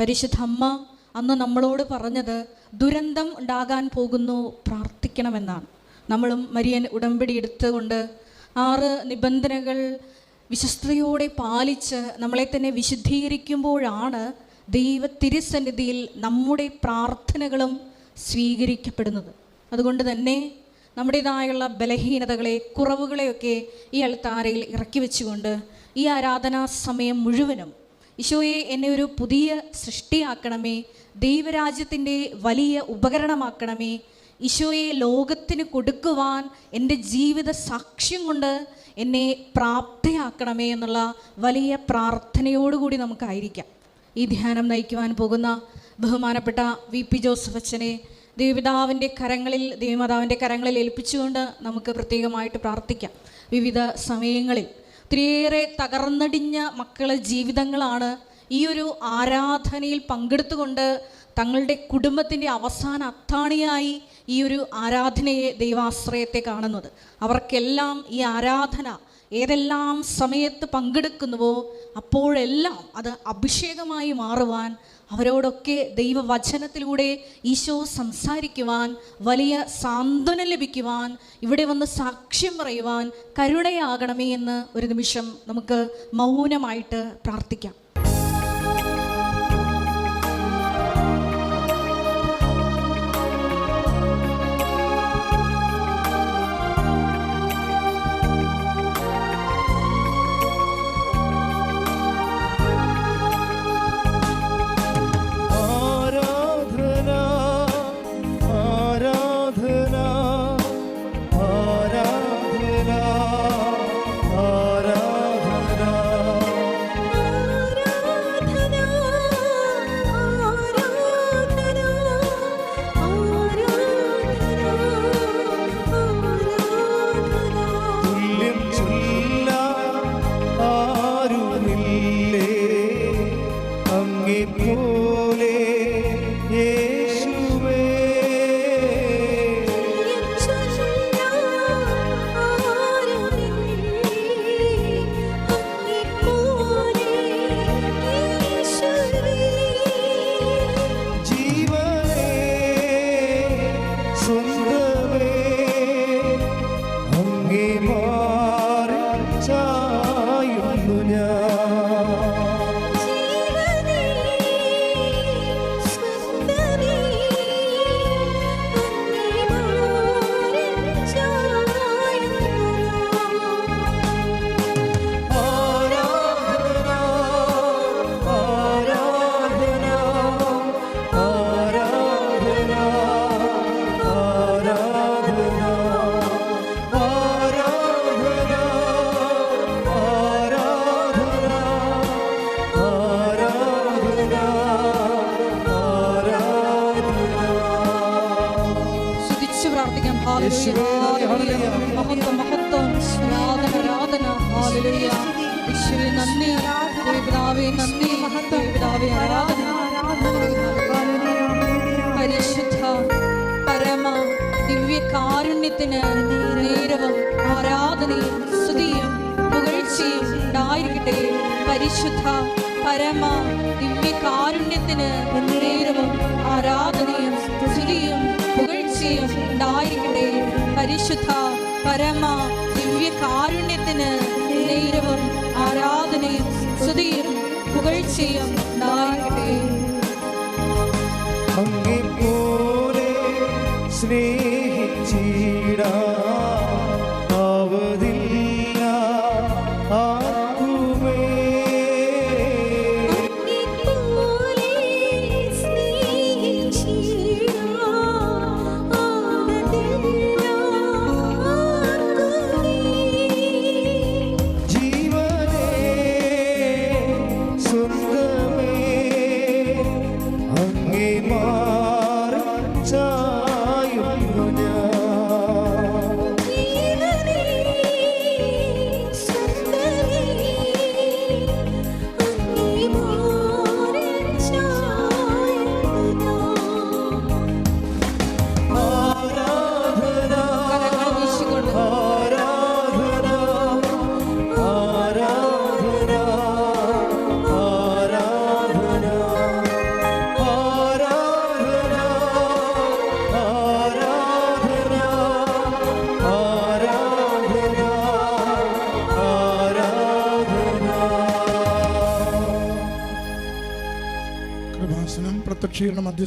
പരിശുദ്ധ അമ്മ അന്ന് നമ്മളോട് പറഞ്ഞത് ദുരന്തം ഉണ്ടാകാൻ പോകുന്നു പ്രാർത്ഥിക്കണമെന്നാണ്. നമ്മളും മരിയൻ ഉടമ്പടി എടുത്തുകൊണ്ട് ആറ് നിബന്ധനകൾ വിശ്വസ്തയോടെ പാലിച്ച് നമ്മളെ തന്നെ വിശുദ്ധീകരിക്കുമ്പോഴാണ് ദൈവ തിരുസന്നിധിയിൽ നമ്മുടെ പ്രാർത്ഥനകളും സ്വീകരിക്കപ്പെടുന്നത്. അതുകൊണ്ട് തന്നെ നമ്മുടേതായുള്ള ബലഹീനതകളെ കുറവുകളെയൊക്കെ ഈ അൾത്താരയിൽ ഇറക്കി വെച്ചുകൊണ്ട് ഈ ആരാധനാ സമയം മുഴുവനും ഈശോയെ എന്നെ ഒരു പുതിയ സൃഷ്ടിയാക്കണമേ ദൈവരാജ്യത്തിന്റെ വലിയ ഉപകരണമാക്കണമേ. ഈശോയെ ലോകത്തിന് കൊടുക്കുവാൻ എന്റെ ജീവിത സാക്ഷ്യം കൊണ്ട് എന്നെ പ്രാപ്തയാക്കണമേ എന്നുള്ള വലിയ പ്രാർത്ഥനയോടുകൂടി നമുക്കായിരിക്കാം. ഈ ധ്യാനം നയിക്കുവാൻ പോകുന്ന ബഹുമാനപ്പെട്ട വി. പി. ജോസഫ് അച്ഛനെ ദേവിതാവിന്റെ കരങ്ങളിൽ ദേവിമാതാവിന്റെ കരങ്ങളിൽ ഏൽപ്പിച്ചുകൊണ്ട് നമുക്ക് പ്രത്യേകമായിട്ട് പ്രാർത്ഥിക്കാം. വിവിധ സമയങ്ങളിൽ ഒത്തിരിയേറെ തകർന്നടിഞ്ഞ മക്കളെ ജീവിതങ്ങളാണ് ഈ ഒരു ആരാധനയിൽ പങ്കെടുത്തുകൊണ്ട് തങ്ങളുടെ കുടുംബത്തിന്റെ അവസാന അത്താണിയായി ഈ ഒരു ആരാധനയെ ദൈവാശ്രയത്തെ കാണുന്നത്. അവർക്കെല്ലാം ഈ ആരാധന ഏതെല്ലാം സമയത്ത് പങ്കെടുക്കുന്നുവോ അപ്പോഴെല്ലാം അത് അഭിഷേകമായി മാറുവാൻ അവരോടൊക്കെ ദൈവവചനത്തിലൂടെ ഈശോ സംസാരിക്കുവാൻ വലിയ സാന്ത്വനം ലഭിക്കുവാൻ ഇവിടെ വന്ന് സാക്ഷ്യം പറയുവാൻ കരുണയാകണമേ എന്ന് ഒരു നിമിഷം നമുക്ക് മൗനമായിട്ട് പ്രാർത്ഥിക്കാം. പരിശുദ്ധ പരമ ദിവ്യകാരുണ്യത്തിന് നേരവും ആരാധനയും സ്തുതിയും പുകഴ്ചയും ഉണ്ടായിരിക്കട്ടെ. പരിശുദ്ധ പരമ ദിവ്യകാരുണ്യത്തിന് നേരവും ആരാധനയും സ്തുതിയും പുകഴ്ചയും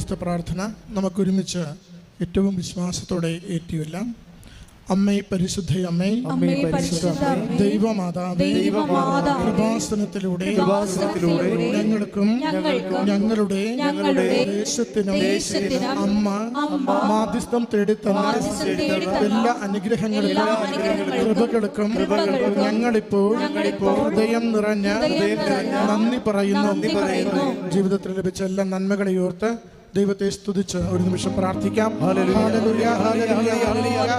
മധ്യസ്ഥ പ്രാർത്ഥന നമുക്കൊരുമിച്ച് ഏറ്റവും വിശ്വാസത്തോടെ ഏറ്റുവെല്ലാം അമ്മേ പരിശുദ്ധ അമ്മേ ദൈവമാതാവേ കൃപാസനത്തിലൂടെ ഞങ്ങൾക്കും ഞങ്ങളുടെ ദേശത്തിനും അമ്മ മാധ്യസ്ഥം തേടി എല്ലാ അനുഗ്രഹങ്ങളിലും കൃപകൾക്കും ഞങ്ങളിപ്പോൾ ഹൃദയം നിറഞ്ഞ നന്ദി പറയുന്നു. ജീവിതത്തിൽ ലഭിച്ച എല്ലാ നന്മകളെ ഓർത്ത് ദൈവത്തെ സ്തുതിച്ച് ഒരു നിമിഷം പ്രാർത്ഥിക്കാം ഹല്ലേലൂയ, ഹല്ലേലൂയ, ഹല്ലേലൂയ.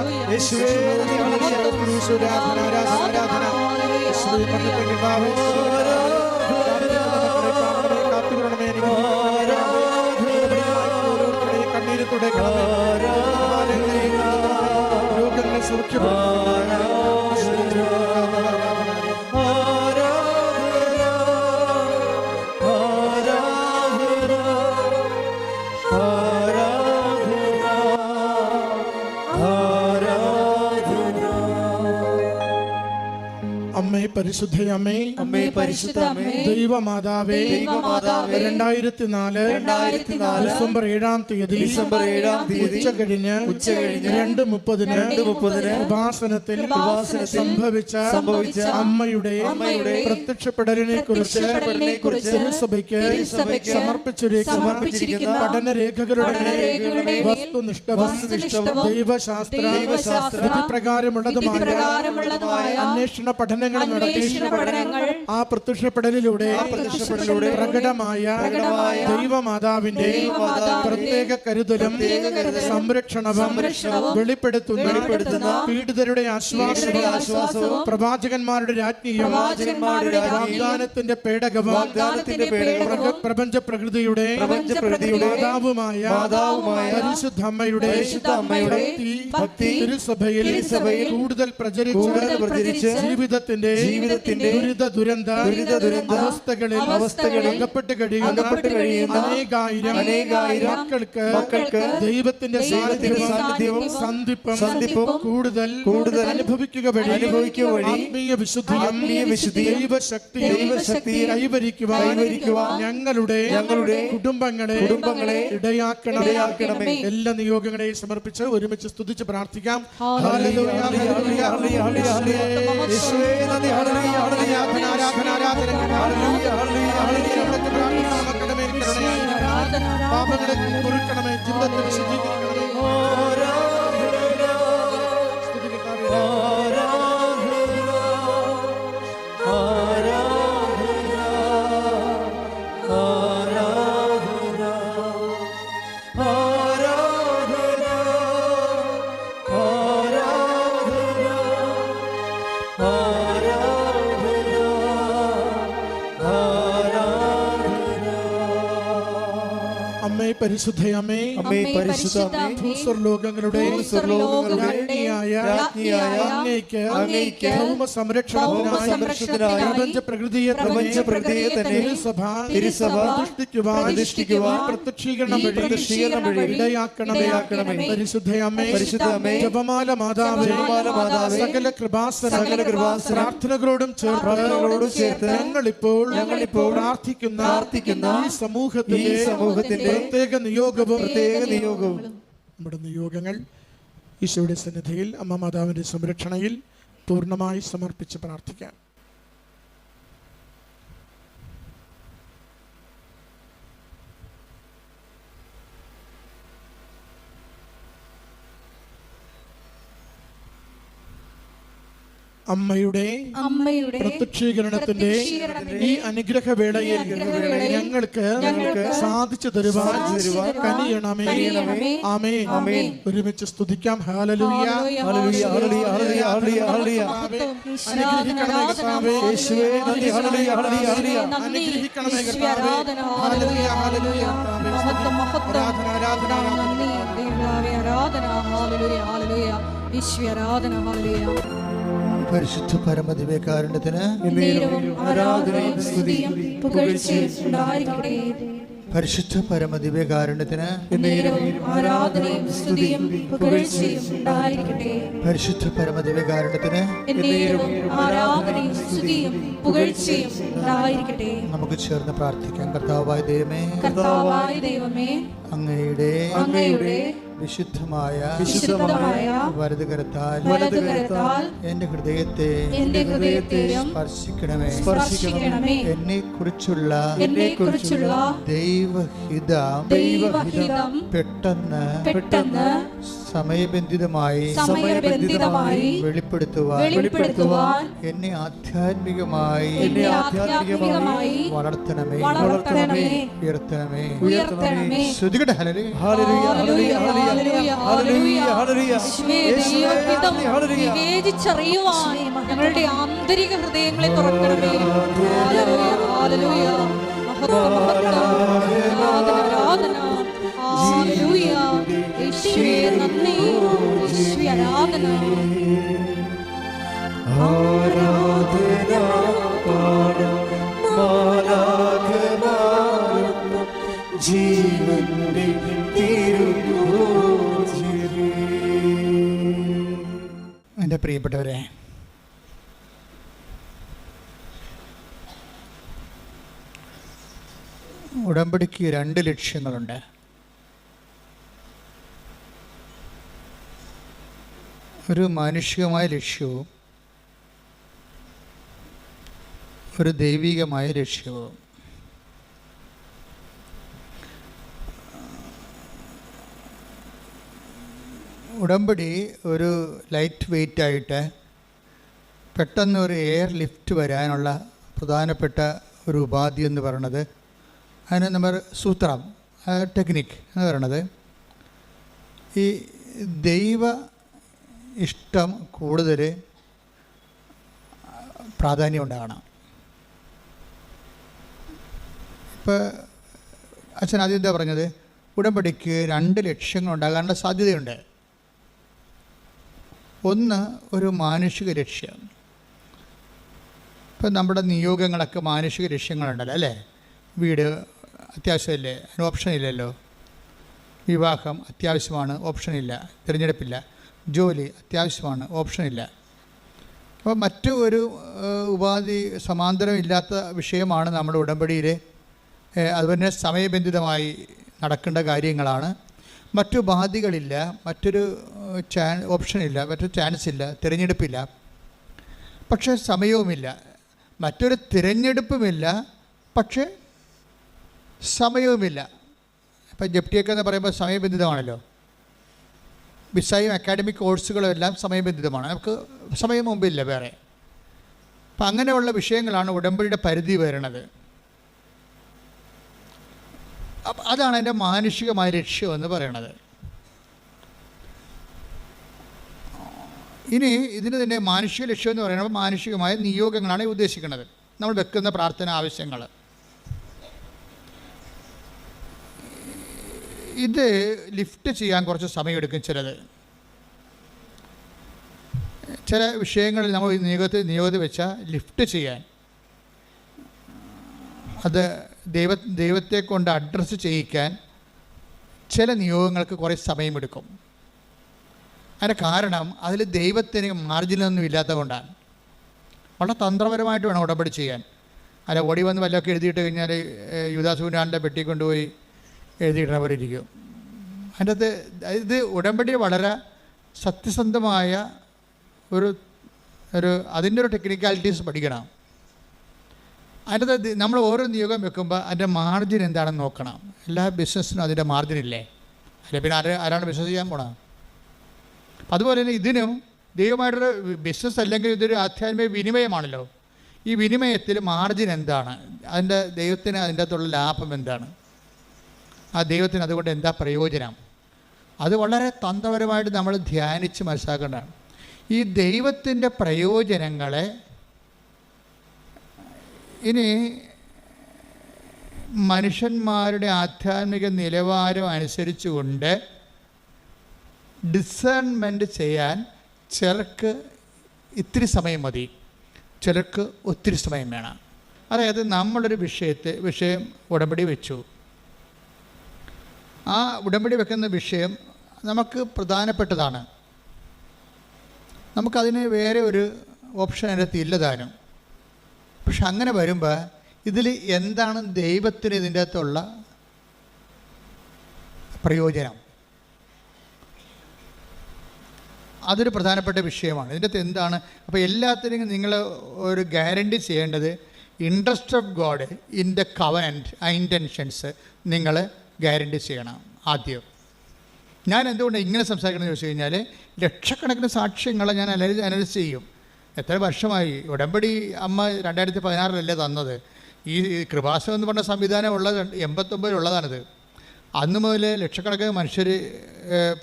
അമ്മേ പരിശുദ്ധ അമ്മേ അമ്മേ പരിശുദ്ധ അമ്മേ ദൈവമാതാവേ ദൈവമാതാവേ, രണ്ടായിരത്തി നാല് രണ്ടായിരത്തി നാല് ഡിസംബർ ഏഴാം തീയതി ഡിസംബർ ഏഴാം തീയതി ഉച്ച കഴിഞ്ഞ് ഉച്ച കഴിഞ്ഞ് രണ്ട് മുപ്പതിന് രണ്ട് മുപ്പതിന് ഉപാസനത്തിൽ സംഭവിച്ച സംഭവിച്ച അമ്മയുടെ അമ്മയുടെ പ്രത്യക്ഷപ്പെടലിനെ കുറിച്ച് സഭയ്ക്ക് തിരുസഭയ്ക്ക് സമർപ്പിച്ചിരിക്കുന്ന പഠന പഠനരേഖകളുടെ വസ്തുനിഷ്ഠ ദൈവശാസ്ത്ര ദൈവശാസ്ത്ര വിധിപ്രകാരമുള്ളതുമായ അന്വേഷണ അന്വേഷണ പഠനങ്ങൾ നടത്തി ആ പ്രത്യക്ഷപ്പെടലിലൂടെ പ്രത്യക്ഷപ്പെടലിലൂടെ പ്രകടമായ ദൈവമാതാവിന്റെ പ്രത്യേക കരുതലും സംരക്ഷണവും വെളിപ്പെടുത്തുന്ന വെളിപ്പെടുത്തുന്ന പീഡിതരുടെ ആശ്വാസവും ആശ്വാസവും പ്രവാചകന്മാരുടെ രാജ്ഞിയും വാഗ്ദാനത്തിന്റെ പേടകവും വാഗ്ദാനത്തിന്റെ പേടകവും പ്രപഞ്ച പ്രകൃതിയുടെ പ്രപഞ്ചപ്രകൃതിയുടെ മാതാവുമായ മാതാവുമായ പരിശുദ്ധ അമ്മയുടെ പരിശുദ്ധ അമ്മയുടെ ഭക്തി തിരുസഭയിൽ കൂടുതൽ പ്രചരിച്ച് ജീവിതത്തിന്റെ ജീവിതത്തിന്റെ ദുരിത ദുരന്ത ദുരന്ത അവസ്ഥകളിൽ അവസ്ഥകളിൽ അകപ്പെട്ട് കഴിയുന്ന അനേകായിരം അനേകായിരം മക്കൾക്ക് മക്കൾക്ക് ദൈവത്തിന്റെ സാന്നിധ്യവും സന്ധിപ്പും സന്ധിപ്പും കൂടുതൽ കൂടുതൽ അനുഭവിക്കുക വഴി അനുഭവിക്കുക വഴി ആത്മീയ വിശുദ്ധി ആത്മീയ വിശുദ്ധി ദൈവശക്തി ദൈവശക്തി കൈവരിക്കുക കൈവരിക്കുക ഞങ്ങളുടെ ഞങ്ങളുടെ കുടുംബങ്ങളെ കുടുംബങ്ങളെ ഇടയാക്കണം ഇടയാക്കണമേ. എല്ലാ നിയോഗങ്ങളെയും സമർപ്പിച്ച് ഒരുമിച്ച് സ്തുതിച്ച് പ്രാർത്ഥിക്കാം ഹല്ലേലൂയ, ഹല്ലേലൂയ, ഹല്ലേലൂയ. യേശുവേ നന്ദി ഹല്ലേലൂയ ആരാധന, ആരാധന, പാപങ്ങളെ ഹല്ലേലൂയ ജീവിതത്തിൽ ശുദ്ധീകരിക്കണമേ അവിടുത്തെ അമ്മേ പരിശുദ്ധ അമ്മേ പരിശുദ്ധ ഭൂസ്വർലോകങ്ങളുടെ ഭൂസ്വർലോകങ്ങളുടെ രാജ്ഞിയായ രാജ്ഞിയായ അങ്ങേക്ക് അങ്ങേക്ക് ഭൗമ സംരക്ഷണത്തിനായി ഭൗമസംരക്ഷണത്തിനായി പ്രപഞ്ച പ്രകൃതിയെ പ്രപഞ്ച പ്രകൃതിയെ തന്നെ തിരുസഭ തിരുസഭ പ്രതിഷ്ഠിക്കുവാൻ പ്രതിഷ്ഠിക്കുവാൻ പ്രത്യക്ഷീകരണം ഈ വഴി പ്രത്യക്ഷീകരണം വഴി ഇടയാക്കണമേ ഇടയാക്കണമേ. പരിശുദ്ധ അമ്മേ പരിശുദ്ധ അമ്മേ ജപമാല മാതാവേ ജപമാല മാതാവേ സകല കൃപാസന സകല കൃപാസന പ്രാർത്ഥനകളോടും ചേർത്ത് പ്രാർത്ഥനകളോടും ചേർത്ത് ഞങ്ങളിപ്പോൾ ഞങ്ങളിപ്പോൾ പ്രാർത്ഥിക്കുന്ന പ്രാർത്ഥിക്കുന്ന ഈ സമൂഹത്തിന്റെ സമൂഹത്തിന്റെ പ്രത്യേക നിയോഗവും പ്രത്യേക നിയോഗവും. നമ്മുടെ നിയോഗങ്ങൾ ഈശോയുടെ സന്നിധിയിൽ അമ്മ മാതാവിന്റെ സംരക്ഷണയിൽ പൂർണമായി സമർപ്പിച്ച് പ്രാർത്ഥിക്കാം. അമ്മയുടെ അമ്മയുടെ പ്രത്യക്ഷീകരണത്തിന്റെ ഈ അനുഗ്രഹ വേളയിൽ ഞങ്ങൾക്ക് സാധിച്ചു തരുവാൻ കനിയണമേ. ആമേൻ. ഒരുമിച്ച് സ്തുതിക്കാം. ഹാലലൂയ ആരാധന ആരാധന, ആരാധന, ആരാധന. ആരാധന ഹാലലുയ പരിശുദ്ധ നേരവും ആരാധനയും സ്തുതിയും പുകഴ്ചയും ഉണ്ടായിരിക്കട്ടെ. പരിശുദ്ധ പരമദിവ്യകാരുണ്യത്തിന് ആരാധനയും സ്തുതിയും പുകഴ്ചയും ഉണ്ടായിരിക്കട്ടെ. പരിശുദ്ധ പരമദിവ്യകാരുണ്യത്തിന് ആരാധനയും സ്തുതിയും പുകഴ്ചയും ഉണ്ടായിരിക്കട്ടെ. നമുക്ക് ചേർന്ന് പ്രാർത്ഥിക്കാം. കർത്താവായ ദൈവമേ കർത്താവായ ദൈവമേ അങ്ങയുടെ അങ്ങയുടെ വിശുദ്ധമായ വിശുദ്ധമായ വലതുകരത്താൽ വലതുകരത്താൽ എന്റെ ഹൃദയത്തെ എന്റെ ഹൃദയത്തെ സ്പർശിക്കണമേ. സ്പർശിക്കണമേ. എന്നെ കുറിച്ചുള്ള എന്നെ കുറിച്ചുള്ള ദൈവഹിതം ദൈവഹിതം പെട്ടെന്ന് പെട്ടെന്ന് സമയബന്ധിതമായി സമയബന്ധിതമായി വെളിപ്പെടുത്തുവാൻ വെളിപ്പെടുത്തുവാൻ എന്നെ ആധ്യാത്മികമായി എന്നെ ആധ്യാത്മികമായി വളർത്തണമേ. വളർത്തണമേ. ഉയർത്തണമേ. ഉയർത്തണമേ. ശ്രുതികട. ഹലരെ ഹല്ലേലൂയ. ഹല്ലേലൂയ. വിവേചിച്ചറിയുവാൻ ഞങ്ങളുടെ ആന്തരിക ഹൃദയങ്ങളെ തുറക്കണമേ. ആരാധന, പാടാം ജീവന്റെ എന്റെ പ്രിയപ്പെട്ടവരെ ഉടമ്പടിക്ക് രണ്ട് ലക്ഷ്യങ്ങളുണ്ട്. ഒരു മാനുഷികമായ ലക്ഷ്യവും ഒരു ദൈവികമായ ലക്ഷ്യവും. ഉടമ്പടി ഒരു ലൈറ്റ് വെയിറ്റ് ആയിട്ട് പെട്ടെന്ന് ഒരു എയർ ലിഫ്റ്റ് വരാനുള്ള പ്രധാനപ്പെട്ട ഒരു ഉപാധി എന്ന് പറയണത്. അതിന് നമ്മൾ സൂത്രം ടെക്നിക് എന്ന് പറയണത്. ഈ ദൈവ ഇഷ്ടം കൂടുതൽ പ്രാധാന്യം ഉണ്ടാകണം. ഇപ്പോൾ അച്ഛൻ ആദ്യം എന്താ പറഞ്ഞത്? ഉടമ്പടിക്ക് രണ്ട് ലക്ഷ്യങ്ങൾ ഉണ്ടാകാനുള്ള സാധ്യതയുണ്ട്. ഒന്ന് ഒരു മാനുഷിക ലക്ഷ്യം ഇപ്പം നമ്മുടെ നിയോഗങ്ങളൊക്കെ മാനുഷിക ലക്ഷ്യങ്ങളുണ്ടല്ലോ അല്ലേ? വീട് അത്യാവശ്യമല്ലേ? അതിന് ഓപ്ഷൻ ഇല്ലല്ലോ. വിവാഹം അത്യാവശ്യമാണ് ഓപ്ഷൻ ഇല്ല. തിരഞ്ഞെടുപ്പില്ല. ജോലി അത്യാവശ്യമാണ് ഓപ്ഷൻ ഇല്ല. അപ്പോൾ മറ്റു ഒരു ഉപാധി സമാന്തരമില്ലാത്ത വിഷയമാണ് നമ്മുടെ ഉടമ്പടിയിൽ അതുപോലെ സമയബന്ധിതമായി നടക്കേണ്ട കാര്യങ്ങളാണ്. മറ്റു ബാധികളില്ല മറ്റൊരു ചാൻ ഓപ്ഷനില്ല മറ്റൊരു ചാൻസ് ഇല്ല തിരഞ്ഞെടുപ്പില്ല. പക്ഷേ സമയവുമില്ല. മറ്റൊരു തിരഞ്ഞെടുപ്പുമില്ല പക്ഷേ സമയവുമില്ല. ഇപ്പം ജപ്റ്റിയൊക്കെ എന്ന് പറയുമ്പോൾ സമയബന്ധിതമാണല്ലോ. വിസയും അക്കാഡമിക് കോഴ്സുകളും എല്ലാം സമയബന്ധിതമാണ്. നമുക്ക് സമയം മുമ്പില്ല വേറെ. അപ്പം അങ്ങനെയുള്ള വിഷയങ്ങളാണ് ഉടമ്പടിയുടെ പരിധി വരുന്നത്. അപ്പം അതാണ് എന്റെ മാനുഷികമായ ലക്ഷ്യം എന്ന് പറയണത്. ഇനി ഇതിന് തന്നെ മാനുഷിക ലക്ഷ്യം എന്ന് പറയുന്നത് മാനുഷികമായ നിയോഗങ്ങളാണ് ഉദ്ദേശിക്കുന്നത് നമ്മൾ വെക്കുന്ന പ്രാർത്ഥന ആവശ്യങ്ങൾ. ഇത് ലിഫ്റ്റ് ചെയ്യാൻ കുറച്ച് സമയമെടുക്കും ചിലത്. ചില വിഷയങ്ങളിൽ നമ്മൾ നിയോഗത്തിൽ നിയോഗത്തിൽ വെച്ചാൽ ലിഫ്റ്റ് ചെയ്യാൻ. അത് ദൈവ ദൈവത്തെ കൊണ്ട് അഡ്രസ്സ് ചെയ്യിക്കാൻ ചില നിയോഗങ്ങൾക്ക് കുറേ സമയമെടുക്കും. അതിന്റെ കാരണം അതിൽ ദൈവത്തിന് മാർജിനൊന്നും ഇല്ലാത്തത് കൊണ്ടാണ്. വളരെ തന്ത്രപരമായിട്ട് വേണം ഉടമ്പടി ചെയ്യാൻ. അല്ല ഓടി വന്ന് വല്ലതൊക്കെ എഴുതിയിട്ട് കഴിഞ്ഞാൽ യുദാസൂനാളിന്റെ പെട്ടി കൊണ്ടുപോയി എഴുതിയിടുന്ന പോലെ ഇരിക്കും. അതിന്റെ അത് ഇത് ഉടമ്പടി വളരെ സത്യസന്ധമായ ഒരു ഒരു അതിന്റെ ഒരു ടെക്നിക്കാലിറ്റീസ് പഠിക്കണം. അതിന്റെ നമ്മൾ ഓരോ നിയോഗം വെക്കുമ്പോൾ അതിന്റെ മാർജിൻ എന്താണെന്ന് നോക്കണം. എല്ലാ ബിസിനസ്സിനും അതിന്റെ മാർജിൻ ഇല്ലേ? അല്ലെ? പിന്നെ ആരെ ആരാണ് ബിസിനസ് ചെയ്യാൻ പോണത്? അതുപോലെ തന്നെ ഇതിനും ദൈവമായിട്ടൊരു ബിസിനസ് അല്ലെങ്കിൽ ഇതൊരു ആധ്യാത്മിക വിനിമയമാണല്ലോ. ഈ വിനിമയത്തിൽ മാർജിൻ എന്താണ്? അതിന്റെ ദൈവത്തിന് അതിന്റെ അകത്തുള്ള ലാഭം എന്താണ്? ആ ദൈവത്തിന് അതുകൊണ്ട് എന്താ പ്രയോജനം? അത് വളരെ തന്ത്രപരമായിട്ട് നമ്മൾ ധ്യാനിച്ച് മനസ്സിലാക്കേണ്ടതാണ്. ഈ ദൈവത്തിന്റെ പ്രയോജനങ്ങളെ ഇനി മനുഷ്യന്മാരുടെ ആധ്യാത്മിക നിലവാരം അനുസരിച്ചുകൊണ്ട് ഡിസേൺമെന്റ് ചെയ്യാൻ ചിലർക്ക് ഇത്തിരി സമയം മതി. ചിലർക്ക് ഒത്തിരി സമയം വേണം. അതായത് നമ്മളൊരു വിഷയത്തെ വിഷയം ഉടമ്പടി വെച്ചു. ആ ഉടമ്പടി വെക്കുന്ന വിഷയം നമുക്ക് പ്രധാനപ്പെട്ടതാണ്. നമുക്കതിന് വേറെ ഒരു ഓപ്ഷൻ അതിനകത്ത് ഇല്ലതാനും പക്ഷെ അങ്ങനെ വരുമ്പോൾ ഇതിൽ എന്താണ് ദൈവത്തിന് ഇതിന്റെ അകത്തുള്ള പ്രയോജനം? അതൊരു പ്രധാനപ്പെട്ട വിഷയമാണ്. ഇതിന്റെ അകത്ത് എന്താണ്? അപ്പോൾ എല്ലാത്തിനും നിങ്ങൾ ഒരു ഗ്യാരണ്ടി ചെയ്യേണ്ടത് interest of God in the covenant intentions നിങ്ങൾ ഗ്യാരണ്ടി ചെയ്യണം ആദ്യം. ഞാൻ എന്തുകൊണ്ട് ഇങ്ങനെ സംസാരിക്കണമെന്ന് ചോദിച്ചു കഴിഞ്ഞാൽ ലക്ഷക്കണക്കിന് സാക്ഷ്യങ്ങളെ ഞാൻ അനലൈസ് അനലൈസ് ചെയ്യും. എത്ര വർഷമായി? ഉടമ്പടി അമ്മ രണ്ടായിരത്തി പതിനാറിലല്ലേ തന്നത്? ഈ കൃപാസം എന്ന് പറഞ്ഞ സംവിധാനം ഉള്ളത് എൺപത്തൊമ്പതിലുള്ളതാണിത്. അന്ന് മുതൽ ലക്ഷക്കണക്കിന് മനുഷ്യർ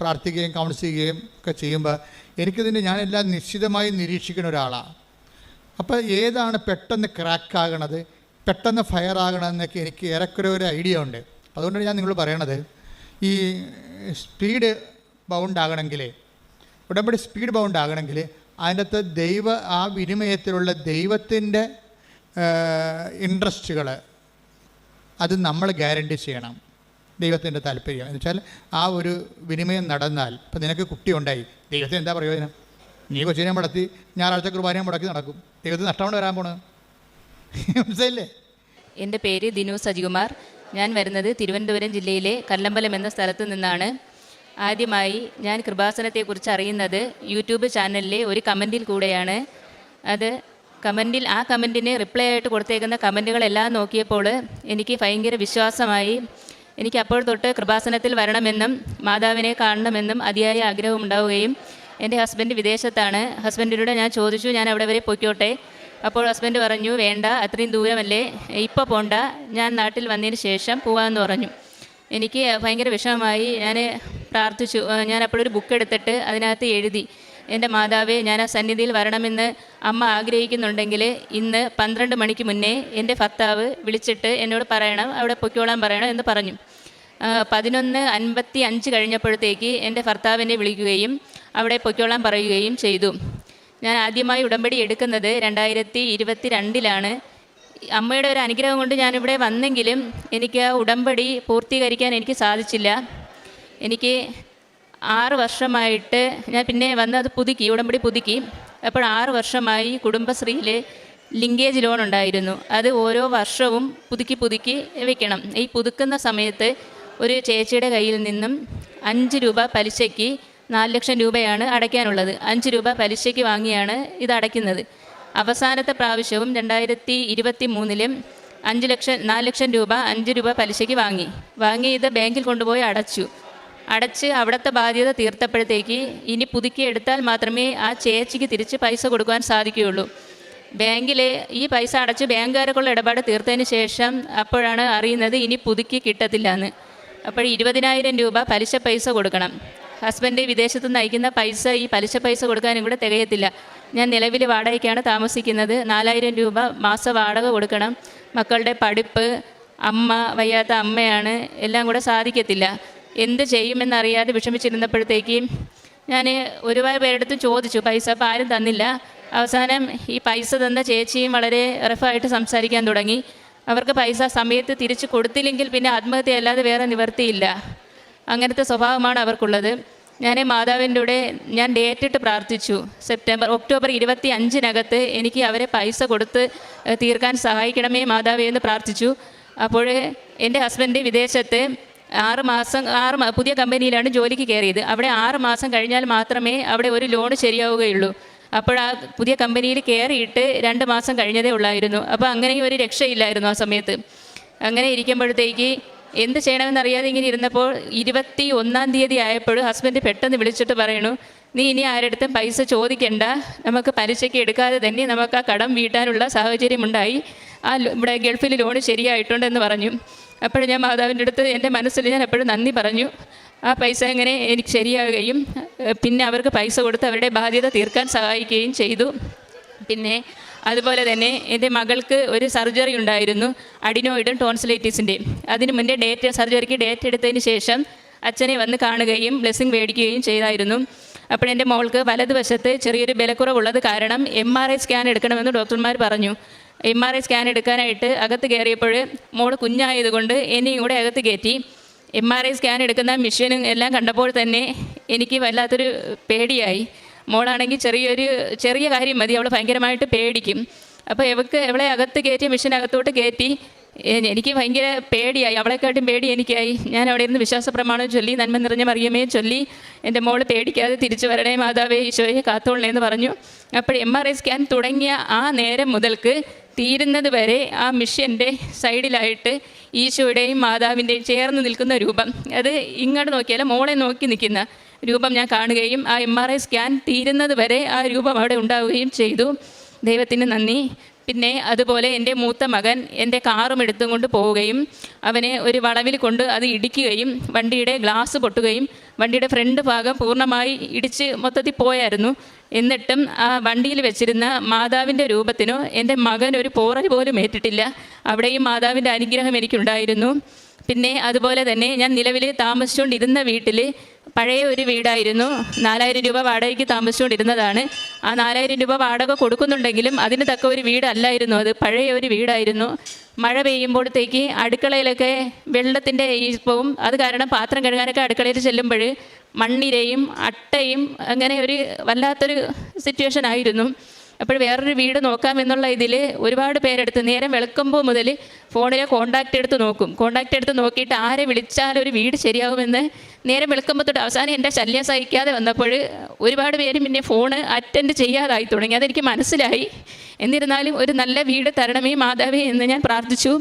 പ്രാർത്ഥിക്കുകയും കൗൺസിൽ ചെയ്യുകയും ഒക്കെ ചെയ്യുമ്പോൾ എനിക്കിതിന്റെ ഞാനെല്ലാം നിശ്ചിതമായി നിരീക്ഷിക്കുന്ന ഒരാളാണ് അപ്പോൾ ഏതാണ് പെട്ടെന്ന് ക്രാക്ക് ആകണത്? പെട്ടെന്ന് ഫയർ ആകണമെന്നൊക്കെ എനിക്ക് ഏറെക്കുറെ ഒരു ഐഡിയ ഉണ്ട്. അതുകൊണ്ടാണ് ഞാൻ നിങ്ങൾ പറയണത്. ഈ സ്പീഡ് ബൗണ്ട് ആകണമെങ്കിൽ ഉടമ്പടി സ്പീഡ് ബൗണ്ട് ആകണമെങ്കിൽ അതിന്റെ അകത്ത് ദൈവ ആ വിനിമയത്തിലുള്ള ദൈവത്തിന്റെ ഇൻട്രസ്റ്റുകൾ. അത് നമ്മൾ ഗ്യാരണ്ടി ചെയ്യണം. ദൈവത്തിന്റെ താല്പര്യം. എന്ന് വെച്ചാൽ ആ ഒരു വിനിമയം നടന്നാൽ ഇപ്പം നിനക്ക് കുട്ടി ഉണ്ടായി ദൈവത്തിന് എന്താ പ്രയോജനം? നീ കൊച്ചിനെ മുടത്തി ഞായറാഴ്ച കുർബാനയും മുടക്കി നടക്കും. ദൈവത്തിന് നഷ്ടമാണ് വരാൻ പോണത്. മനസ്സിലല്ലേ എന്റെ പേര് ദിനു സജികുമാർ. ഞാൻ വരുന്നത് തിരുവനന്തപുരം ജില്ലയിലെ കല്ലമ്പലം എന്ന സ്ഥലത്ത് നിന്നാണ്. ആദ്യമായി ഞാൻ കൃപാസനത്തെക്കുറിച്ച് അറിയുന്നത് യൂട്യൂബ് ചാനലിലെ ഒരു കമന്റിൽ കൂടെയാണ്. അത് കമന്റിൽ ആ കമന്റിന് റിപ്ലൈ ആയിട്ട് കൊടുത്തേക്കുന്ന കമന്റുകളെല്ലാം നോക്കിയപ്പോൾ എനിക്ക് ഭയങ്കര വിശ്വാസമായി. എനിക്ക് അപ്പോൾ തൊട്ട് കൃപാസനത്തിൽ വരണമെന്നും മാതാവിനെ കാണണമെന്നും അതിയായ ആഗ്രഹം ഉണ്ടാവുകയും എന്റെ ഹസ്ബൻഡ് വിദേശത്താണ്. ഹസ്ബൻഡിനോട് ഞാൻ ചോദിച്ചു ഞാൻ അവിടെ വരെ പൊയ്ക്കോട്ടെ? അപ്പോൾ ഹസ്ബൻഡ് പറഞ്ഞു വേണ്ട അത്രയും ദൂരമല്ലേ? ഇപ്പോൾ പോണ്ട. ഞാൻ നാട്ടിൽ വന്നതിന് ശേഷം പോകാമെന്ന് പറഞ്ഞു. എനിക്ക് ഭയങ്കര വിഷമമായി. ഞാൻ പ്രാർത്ഥിച്ചു. ഞാൻ അപ്പോഴൊരു ബുക്ക് എടുത്തിട്ട് അതിനകത്ത് എഴുതി. എന്റെ മാതാവേ ഞാൻ ആ സന്നിധിയിൽ വരണമെന്ന് അമ്മ ആഗ്രഹിക്കുന്നുണ്ടെങ്കിൽ ഇന്ന് പന്ത്രണ്ട് മണിക്ക് മുന്നേ എന്റെ ഭർത്താവ് വിളിച്ചിട്ട് എന്നോട് പറയണം. അവിടെ പൊയ്ക്കോളാൻ പറയണം എന്ന് പറഞ്ഞു. പതിനൊന്ന് അൻപത്തി അഞ്ച് കഴിഞ്ഞപ്പോഴത്തേക്ക് എന്റെ ഭർത്താവിനെ വിളിക്കുകയും അവിടെ പൊയ്ക്കോളാൻ പറയുകയും ചെയ്തു. ഞാൻ ആദ്യമായി ഉടമ്പടി എടുക്കുന്നത് രണ്ടായിരത്തി ഇരുപത്തി രണ്ടിലാണ്. അമ്മയുടെ ഒരു അനുഗ്രഹം കൊണ്ട് ഞാനിവിടെ വന്നെങ്കിലും എനിക്ക് ഉടമ്പടി പൂർത്തീകരിക്കാൻ എനിക്ക് സാധിച്ചില്ല. എനിക്ക് ആറ് വർഷമായിട്ട് ഞാൻ പിന്നെ വന്ന് അത് പുതുക്കി ഉടമ്പടി പുതുക്കി. അപ്പോൾ ആറ് വർഷമായി കുടുംബശ്രീയിൽ ലിങ്കേജ് ലോൺ ഉണ്ടായിരുന്നു. അത് ഓരോ വർഷവും പുതുക്കി പുതുക്കി വെക്കണം. ഈ പുതുക്കുന്ന സമയത്ത് ഒരു ചേച്ചിയുടെ കയ്യിൽ നിന്നും അഞ്ച് രൂപ പലിശയ്ക്ക് നാല് ലക്ഷം രൂപയാണ് അടയ്ക്കാനുള്ളത്. അഞ്ച് രൂപ പലിശയ്ക്ക് വാങ്ങിയാണ് ഇത് അടയ്ക്കുന്നത്. അവസാനത്തെ പ്രാവശ്യവും രണ്ടായിരത്തി ഇരുപത്തി മൂന്നിലും അഞ്ച് ലക്ഷം നാല് ലക്ഷം രൂപ അഞ്ച് രൂപ പലിശയ്ക്ക് വാങ്ങി. വാങ്ങി ഇത് ബാങ്കിൽ കൊണ്ടുപോയി അടച്ചു. അടച്ച് അവിടുത്തെ ബാധ്യത തീർത്തപ്പോഴത്തേക്ക് ഇനി പുതുക്കി എടുത്താൽ മാത്രമേ ആ ചേച്ചിക്ക് തിരിച്ച് പൈസ കൊടുക്കാൻ സാധിക്കുകയുള്ളൂ. ബാങ്കിൽ ഈ പൈസ അടച്ച് ബാങ്കുകാരൊക്കെയുള്ള ഇടപാട് തീർത്തതിന് ശേഷം അപ്പോഴാണ് അറിയുന്നത് ഇനി പുതുക്കി കിട്ടത്തില്ല എന്ന് അപ്പോൾ ഇരുപതിനായിരം രൂപ പലിശ പൈസ കൊടുക്കണം. ഹസ്ബൻഡ് വിദേശത്ത് നിന്ന് അയക്കുന്ന പൈസ ഈ പലിശ പൈസ കൊടുക്കാൻ ഇവിടെ തികയത്തില്ല. ഞാൻ നിലവിൽ വാടകയ്ക്കാണ് താമസിക്കുന്നത്. നാലായിരം രൂപ മാസ വാടക കൊടുക്കണം. മക്കളുടെ പഠിപ്പ് അമ്മ വയ്യാത്ത അമ്മയാണ്. എല്ലാം കൂടെ സാധിക്കത്തില്ല. എന്ത് ചെയ്യുമെന്നറിയാതെ വിഷമിച്ചിരുന്നപ്പോഴത്തേക്കും ഞാൻ ഒരുപാട് പേരെടുത്ത് ചോദിച്ചു. പൈസ അപ്പോൾ ആരും തന്നില്ല. അവസാനം ഈ പൈസ തന്ന ചേച്ചിയും വളരെ റഫായിട്ട് സംസാരിക്കാൻ തുടങ്ങി. അവർക്ക് പൈസ സമയത്ത് തിരിച്ചു കൊടുത്തില്ലെങ്കിൽ പിന്നെ ആത്മഹത്യ അല്ലാതെ വേറെ നിവർത്തിയില്ല അങ്ങനത്തെ സ്വഭാവമാണ് അവർക്കുള്ളത്. ഞാൻ മാതാവിന്റെ കൂടെ ഞാൻ ഡേറ്റിട്ട് പ്രാർത്ഥിച്ചു. സെപ്റ്റംബർ ഒക്ടോബർ ഇരുപത്തി അഞ്ചിനകത്ത് എനിക്ക് അവരെ പൈസ കൊടുത്ത് തീർക്കാൻ സഹായിക്കണമേ മാതാവേ എന്ന് പ്രാർത്ഥിച്ചു. അപ്പോൾ എന്റെ ഹസ്ബൻഡ് വിദേശത്ത് ആറ് മാസം ആറ് പുതിയ കമ്പനിയിലാണ് ജോലിക്ക് കയറിയത്. അവിടെ ആറ് മാസം കഴിഞ്ഞാൽ മാത്രമേ അവിടെ ഒരു ലോൺ ശരിയാവുകയുള്ളൂ. അപ്പോൾ ആ പുതിയ കമ്പനിയിൽ കയറിയിട്ട് രണ്ട് മാസം കഴിഞ്ഞതേ ഉള്ളായിരുന്നു. അപ്പോൾ അങ്ങനെ ഒരു രക്ഷയില്ലായിരുന്നു ആ സമയത്ത്. അങ്ങനെ ഇരിക്കുമ്പോഴത്തേക്ക് എന്ത് ചെയ്യണമെന്ന് അറിയാതെ ഇങ്ങനെ ഇരുന്നപ്പോൾ ഇരുപത്തി ഒന്നാം തീയതി ആയപ്പോൾ ഹസ്ബൻഡ് പെട്ടെന്ന് വിളിച്ചിട്ട് പറയണു നീ ഇനി ആരുടെ പൈസ ചോദിക്കണ്ട. നമുക്ക് പലിശയ്ക്ക് എടുക്കാതെ തന്നെ നമുക്ക് ആ കടം വീട്ടാനുള്ള സാഹചര്യമുണ്ടായി. ആ ഇവിടെ ഗൾഫിൽ ലോൺ ശരിയായിട്ടുണ്ടെന്ന് പറഞ്ഞു. അപ്പോൾ ഞാൻ മാതാവിന്റെ അടുത്ത് എന്റെ മനസ്സിൽ ഞാൻ എപ്പോഴും നന്ദി പറഞ്ഞു. ആ പൈസ എങ്ങനെ എനിക്ക് ശരിയാവുകയും പിന്നെ അവർക്ക് പൈസ കൊടുത്ത് അവരുടെ ബാധ്യത തീർക്കാൻ സഹായിക്കുകയും ചെയ്തു. പിന്നെ അതുപോലെ തന്നെ എന്റെ മകൾക്ക് ഒരു സർജറി ഉണ്ടായിരുന്നു അഡിനോയിഡും ടോൺസിലൈറ്റിസിന്റെയും അതിന് മുന്നേ ഡേറ്റ് സർജറിക്ക് ഡേറ്റ് എടുത്തതിന് ശേഷം അച്ഛനെ വന്ന് കാണുകയും ബ്ലെസ്സിങ് മേടിക്കുകയും ചെയ്തായിരുന്നു. അപ്പോൾ എന്റെ മോൾക്ക് വലതുവശത്ത് ചെറിയൊരു ബലക്കുറവുള്ളത് കാരണം എം ആർ ഐ സ്കാൻ എടുക്കണമെന്ന് ഡോക്ടർമാർ പറഞ്ഞു. എം ആർ ഐ സ്കാൻ എടുക്കാനായിട്ട് അകത്ത് കയറിയപ്പോൾ മോൾ കുഞ്ഞായതുകൊണ്ട് എന്നെയും കൂടെ അകത്ത് കയറ്റി. എം ആർ ഐ സ്കാൻ എടുക്കുന്ന മെഷീനും എല്ലാം കണ്ടപ്പോൾ തന്നെ എനിക്ക് വല്ലാത്തൊരു പേടിയായി. മോളാണെങ്കിൽ ചെറിയൊരു ചെറിയ കാര്യം മതി. അവൾ ഭയങ്കരമായിട്ട് പേടിക്കും. അപ്പോൾ ഇവക്ക് ഇവളെ അകത്ത് കയറ്റി മിഷനകത്തോട്ട് കയറ്റി എനിക്ക് ഭയങ്കര പേടിയായി. അവളെക്കാട്ടും പേടി എനിക്കായി. ഞാൻ അവിടെ ഇരുന്ന് വിശ്വാസ പ്രമാണം ചൊല്ലി നന്മ നിറഞ്ഞ മറിയമേ ചൊല്ലി എന്റെ മോൾ പേടിക്കാതെ തിരിച്ചു വരണേ മാതാവേ ഈശോയെ കാത്തോളണേ എന്ന് പറഞ്ഞു. അപ്പോൾ എം ആർ ഐ സ്കാൻ തുടങ്ങിയ ആ നേരം മുതൽക്ക് തീരുന്നത് വരെ ആ മിഷ്യന്റെ സൈഡിലായിട്ട് ഈശോയുടെയും മാതാവിന്റെയും ചേർന്ന് നിൽക്കുന്ന രൂപം. അത് ഇങ്ങോട്ട് നോക്കിയാൽ മോളെ നോക്കി നിൽക്കുന്ന രൂപം ഞാൻ കാണുകയും ആ എം ആർ ഐ സ്കാൻ തീരുന്നത് വരെ ആ രൂപം അവിടെ ഉണ്ടാവുകയും ചെയ്തു. ദൈവത്തിന് നന്ദി. പിന്നെ അതുപോലെ എന്റെ മൂത്ത മകൻ എന്റെ കാറും എടുത്തും കൊണ്ട് പോവുകയും അവനെ ഒരു വളവിൽ കൊണ്ട് അത് ഇടിക്കുകയും വണ്ടിയുടെ ഗ്ലാസ് പൊട്ടുകയും വണ്ടിയുടെ ഫ്രണ്ട് ഭാഗം പൂർണമായി ഇടിച്ച് മൊത്തത്തിൽ പോയായിരുന്നു. എന്നിട്ടും ആ വണ്ടിയിൽ വെച്ചിരുന്ന മാതാവിന്റെ രൂപത്തിനോ എന്റെ മകൻ ഒരു പോറൽ പോലും ഏറ്റിട്ടില്ല. അവിടെയും മാതാവിന്റെ അനുഗ്രഹം എനിക്കുണ്ടായിരുന്നു. പിന്നെ അതുപോലെ തന്നെ ഞാൻ നിലവിൽ താമസിച്ചുകൊണ്ടിരുന്ന വീട്ടിൽ പഴയ ഒരു വീടായിരുന്നു. നാലായിരം രൂപ വാടകയ്ക്ക് താമസിച്ചുകൊണ്ടിരുന്നതാണ്. ആ നാലായിരം രൂപ വാടക കൊടുക്കുന്നുണ്ടെങ്കിലും അതിന് തക്ക ഒരു വീടല്ലായിരുന്നു. അത് പഴയ ഒരു വീടായിരുന്നു. മഴ പെയ്യുമ്പോഴത്തേക്ക് അടുക്കളയിലൊക്കെ വെള്ളത്തിന്റെ ഈപ്പവും അത് കാരണം പാത്രം കഴുകാനൊക്കെ അടുക്കളയിൽ ചെല്ലുമ്പോൾ മണ്ണിരയും അട്ടയും അങ്ങനെ ഒരു വല്ലാത്തൊരു സിറ്റുവേഷൻ ആയിരുന്നു. അപ്പോൾ വേറൊരു വീട് നോക്കാം എന്നുള്ള ഇതിൽ ഒരുപാട് പേരെടുത്ത് നേരം വെളുക്കുമ്പോൾ മുതൽ ഫോണിലെ കോണ്ടാക്റ്റ് എടുത്ത് നോക്കും. കോണ്ടാക്റ്റ് എടുത്ത് നോക്കിയിട്ട് ആരെ വിളിച്ചാൽ ഒരു വീട് ശരിയാകുമെന്ന് നേരം വെളുക്കുമ്പോൾ തൊട്ട് അവസാനം എന്റെ ശല്യം സഹിക്കാതെ വന്നപ്പോൾ ഒരുപാട് പേര് പിന്നെ ഫോണ് അറ്റൻഡ് ചെയ്യാതായി തുടങ്ങി. അതെനിക്ക് മനസ്സിലായി. എന്നിരുന്നാലും ഒരു നല്ല വീട് തരണമേ മാതാവേ എന്ന് ഞാൻ പ്രാർത്ഥിച്ചു.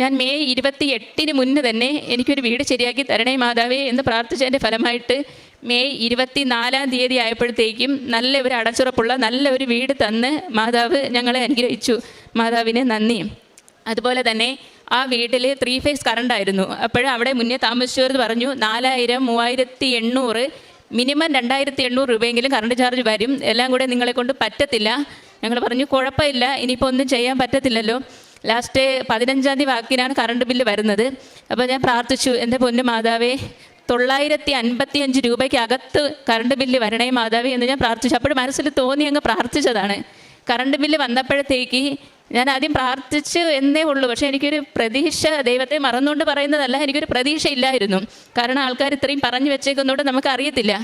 ഞാൻ മെയ് ഇരുപത്തി എട്ടിന് മുന്നേ തന്നെ എനിക്കൊരു വീട് ശരിയാക്കി തരണേ മാതാവേ എന്ന് പ്രാർത്ഥിച്ചതിന്റെ ഫലമായിട്ട് മെയ് ഇരുപത്തി നാലാം തീയതി ആയപ്പോഴത്തേക്കും നല്ല ഒരു അടച്ചുറപ്പുള്ള നല്ല ഒരു വീട് തന്ന് മാതാവ് ഞങ്ങളെ അനുഗ്രഹിച്ചു. മാതാവിന് നന്ദി. അതുപോലെ തന്നെ ആ വീട്ടിൽ ത്രീ ഫേസ് കറണ്ട് ആയിരുന്നു. അപ്പോഴും അവിടെ മുന്നേ താമസിച്ചവർ പറഞ്ഞു നാലായിരം മൂവായിരത്തി എണ്ണൂറ് മിനിമം രണ്ടായിരത്തി എണ്ണൂറ് രൂപയെങ്കിലും കറണ്ട് ചാർജ് വരും. എല്ലാം കൂടെ നിങ്ങളെ കൊണ്ട് പറ്റത്തില്ല. ഞങ്ങൾ പറഞ്ഞു കുഴപ്പമില്ല. ഇനിയിപ്പോൾ ഒന്നും ചെയ്യാൻ പറ്റത്തില്ലല്ലോ. ലാസ്റ്റ് പതിനഞ്ചാം തീയതി വാക്കിനാണ് കറണ്ട് ബില്ല് വരുന്നത്. അപ്പോൾ ഞാൻ പ്രാർത്ഥിച്ചു എന്റെ പൊന്നു മാതാവേ തൊള്ളായിരത്തി അൻപത്തി അഞ്ച് രൂപയ്ക്ക് അകത്ത് കറണ്ട് ബില്ല് വരണേ മാതാവി എന്ന് ഞാൻ പ്രാർത്ഥിച്ചു. അപ്പോൾ മനസ്സിൽ തോന്നി അങ്ങ് പ്രാർത്ഥിച്ചതാണ്. കറണ്ട് ബില്ല് വന്നപ്പോഴത്തേക്ക് ഞാൻ ആദ്യം പ്രാർത്ഥിച്ചു എന്നേ ഉള്ളൂ. പക്ഷേ എനിക്കൊരു പ്രതീക്ഷ ദൈവത്തെ മറന്നുകൊണ്ട് പറയുന്നതല്ല എനിക്കൊരു പ്രതീക്ഷ ഇല്ലായിരുന്നു കാരണം ആൾക്കാർ ഇത്രയും പറഞ്ഞു വെച്ചേക്കുന്നതുകൊണ്ട് നമുക്ക് അറിയത്തില്ല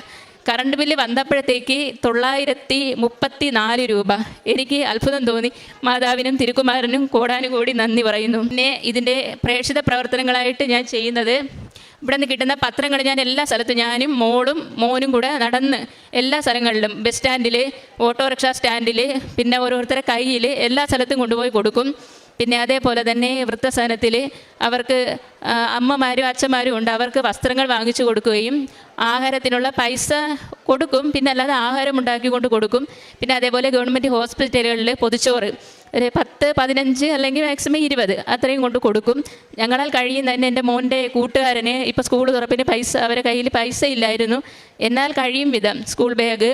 കറണ്ട് ബില്ല് വന്നപ്പോഴത്തേക്ക് തൊള്ളായിരത്തി മുപ്പത്തി നാല് രൂപ. എനിക്ക് അത്ഭുതം തോന്നി. മാതാവിനും തിരുക്കുമാരനും കോടാനുകൂടി നന്ദി പറയുന്നു. പിന്നെ ഇതിന്റെ പ്രേക്ഷിത പ്രവർത്തനങ്ങളായിട്ട് ഞാൻ ചെയ്യുന്നത് ഇവിടെ നിന്ന് കിട്ടുന്ന പത്രങ്ങൾ ഞാൻ എല്ലാ സ്ഥലത്തും ഞാനും മോളും മോനും കൂടെ നടന്ന് എല്ലാ സ്ഥലങ്ങളിലും ബസ് സ്റ്റാൻഡിൽ ഓട്ടോറിക്ഷ സ്റ്റാൻഡിൽ പിന്നെ ഓരോരുത്തരുടെ കയ്യിൽ എല്ലാ സ്ഥലത്തും കൊണ്ടുപോയി കൊടുക്കും. പിന്നെ അതേപോലെ തന്നെ വൃത്തസനത്തിൽ അവർക്ക് അമ്മമാരും അച്ഛന്മാരും ഉണ്ട്. അവർക്ക് വസ്ത്രങ്ങൾ വാങ്ങിച്ചു കൊടുക്കുകയും ആഹാരത്തിനുള്ള പൈസ കൊടുക്കും. പിന്നെ അല്ലാതെ ആഹാരം ഉണ്ടാക്കി കൊണ്ട് കൊടുക്കും. പിന്നെ അതേപോലെ ഗവൺമെന്റ് ഹോസ്പിറ്റലുകളിൽ പൊതിച്ചോറ് ഒരു പത്ത് പതിനഞ്ച് അല്ലെങ്കിൽ മാക്സിമം ഇരുപത് അത്രയും കൊണ്ട് കൊടുക്കും. ഞങ്ങളാൽ കഴിയുന്ന തന്നെ എന്റെ മോന്റെ കൂട്ടുകാരന് ഇപ്പോൾ സ്കൂൾ തുറപ്പിന് പൈസ അവരുടെ കയ്യിൽ പൈസ ഇല്ലായിരുന്നു. എന്നാൽ കഴിയും വിധം സ്കൂൾ ബാഗ്.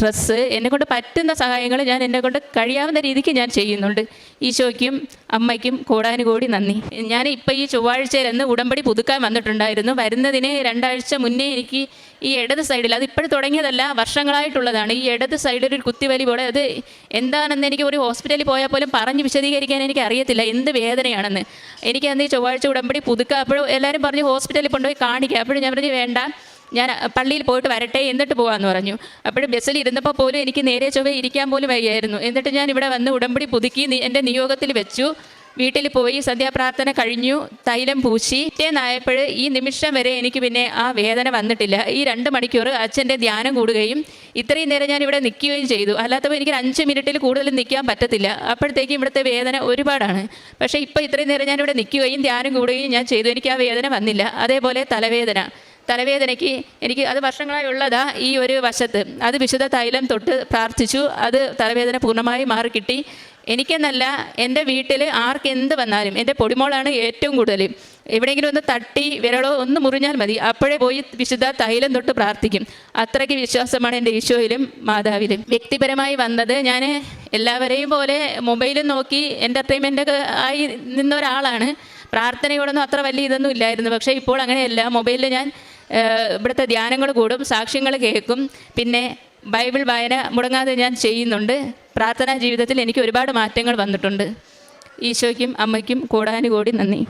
ഡ്രസ്സ് എന്നെ കൊണ്ട് പറ്റുന്ന സഹായങ്ങൾ ഞാൻ എന്നെ കൊണ്ട് കഴിയാവുന്ന രീതിക്ക് ഞാൻ ചെയ്യുന്നുണ്ട്. ഈശോയ്ക്കും അമ്മയ്ക്കും കൂടാനുകൂടി നന്ദി. ഞാൻ ഇപ്പോൾ ഈ ചൊവ്വാഴ്ചയിലെന്ന് ഉടമ്പടി പുതുക്കാൻ വന്നിട്ടുണ്ടായിരുന്നു. വരുന്നതിന് രണ്ടാഴ്ച മുന്നേ എനിക്ക് ഈ ഇടത് സൈഡിൽ അത് ഇപ്പോഴും തുടങ്ങിയതല്ല വർഷങ്ങളായിട്ടുള്ളതാണ്. ഈ ഇടത് സൈഡിൽ ഒരു കുത്തിവലി പോലെ അത് എന്താണെന്ന് എനിക്ക് ഒരു ഹോസ്പിറ്റലിൽ പോയാൽ പോലും പറഞ്ഞ് വിശദീകരിക്കാൻ എനിക്ക് അറിയത്തില്ല എന്ത് വേദനയാണെന്ന്. എനിക്ക് അന്ന് ഈ ചൊവ്വാഴ്ച ഉടമ്പടി പുതുക്കുക അപ്പോഴും എല്ലാവരും പറഞ്ഞ് ഹോസ്പിറ്റലിൽ കൊണ്ടുപോയി കാണിക്കുക അപ്പോഴും ഞാൻ പറഞ്ഞു വേണ്ട ഞാൻ പള്ളിയിൽ പോയിട്ട് വരട്ടെ എന്നിട്ട് പോകാമെന്ന് പറഞ്ഞു. അപ്പോഴും ബസ്സിൽ ഇരുന്നപ്പോൾ പോലും എനിക്ക് നേരെ ചൊവ്വ ഇരിക്കാൻ പോലും വയ്യായിരുന്നു. എന്നിട്ട് ഞാൻ ഇവിടെ വന്ന് ഉടമ്പടി പുതുക്കി എന്റെ നിയോഗത്തിൽ വെച്ചു. വീട്ടിൽ പോയി സന്ധ്യാപ്രാർത്ഥന കഴിഞ്ഞു. തൈലം പൂശി. പിറ്റേന്നായപ്പോൾ ഈ നിമിഷം വരെ എനിക്ക് പിന്നെ ആ വേദന വന്നിട്ടില്ല. ഈ രണ്ട് മണിക്കൂർ അച്ഛന്റെ ധ്യാനം കൂടുകയും ഇത്രയും നേരം ഞാൻ ഇവിടെ നിൽക്കുകയും ചെയ്തു. അല്ലാത്തപ്പോൾ എനിക്ക് അഞ്ച് മിനിറ്റിൽ കൂടുതൽ നിൽക്കാൻ പറ്റത്തില്ല. അപ്പോഴത്തേക്കും ഇവിടുത്തെ വേദന ഒരുപാടാണ്. പക്ഷേ ഇപ്പോൾ ഇത്രയും നേരം ഞാൻ ഇവിടെ നിൽക്കുകയും ധ്യാനം കൂടുകയും ഞാൻ ചെയ്തു. എനിക്ക് ആ വേദന വന്നില്ല. അതേപോലെ തലവേദന. തലവേദനയ്ക്ക് എനിക്ക് അത് വർഷങ്ങളായി ഉള്ളതാ ഈ ഒരു വശത്ത്. അത് വിശുദ്ധ തൈലം തൊട്ട് പ്രാർത്ഥിച്ചു. അത് തലവേദന പൂർണമായി മാറി കിട്ടി എനിക്കെന്നല്ല എന്റെ വീട്ടിൽ ആർക്ക് എന്ത് വന്നാലും എന്റെ പൊടിമോളാണ് ഏറ്റവും കൂടുതൽ എവിടെയെങ്കിലും ഒന്ന് തട്ടി വിരളോ ഒന്ന് മുറിഞ്ഞാൽ മതി. അപ്പോഴേ പോയി വിശുദ്ധ തൈലം തൊട്ട് പ്രാർത്ഥിക്കും. അത്രയ്ക്ക് വിശ്വാസമാണ് എന്റെ ഈശോയിലും മാതാവിലും. വ്യക്തിപരമായി വന്നത് ഞാൻ എല്ലാവരെയും പോലെ മൊബൈലും നോക്കി എന്റർടൈൻമെന്റ് ഒക്കെ ആയി നിന്ന ഒരാളാണ് പ്രാർത്ഥനയോടൊന്നും അത്ര വലിയ ഇതൊന്നും ഇല്ലായിരുന്നു. പക്ഷേ ഇപ്പോൾ അങ്ങനെയല്ല. മൊബൈലിൽ ഞാൻ ഇവിടുത്തെ ധ്യാനങ്ങൾ കൂടും സാക്ഷ്യങ്ങൾ കേൾക്കും. പിന്നെ ബൈബിൾ വായന മുടങ്ങാതെ ഞാൻ ചെയ്യുന്നുണ്ട്. പ്രാർത്ഥനാ ജീവിതത്തിൽ എനിക്ക് ഒരുപാട് മാറ്റങ്ങൾ വന്നിട്ടുണ്ട്. ഈശോയ്ക്കും അമ്മയ്ക്കും കൂടാനുകൂടി നന്ദി.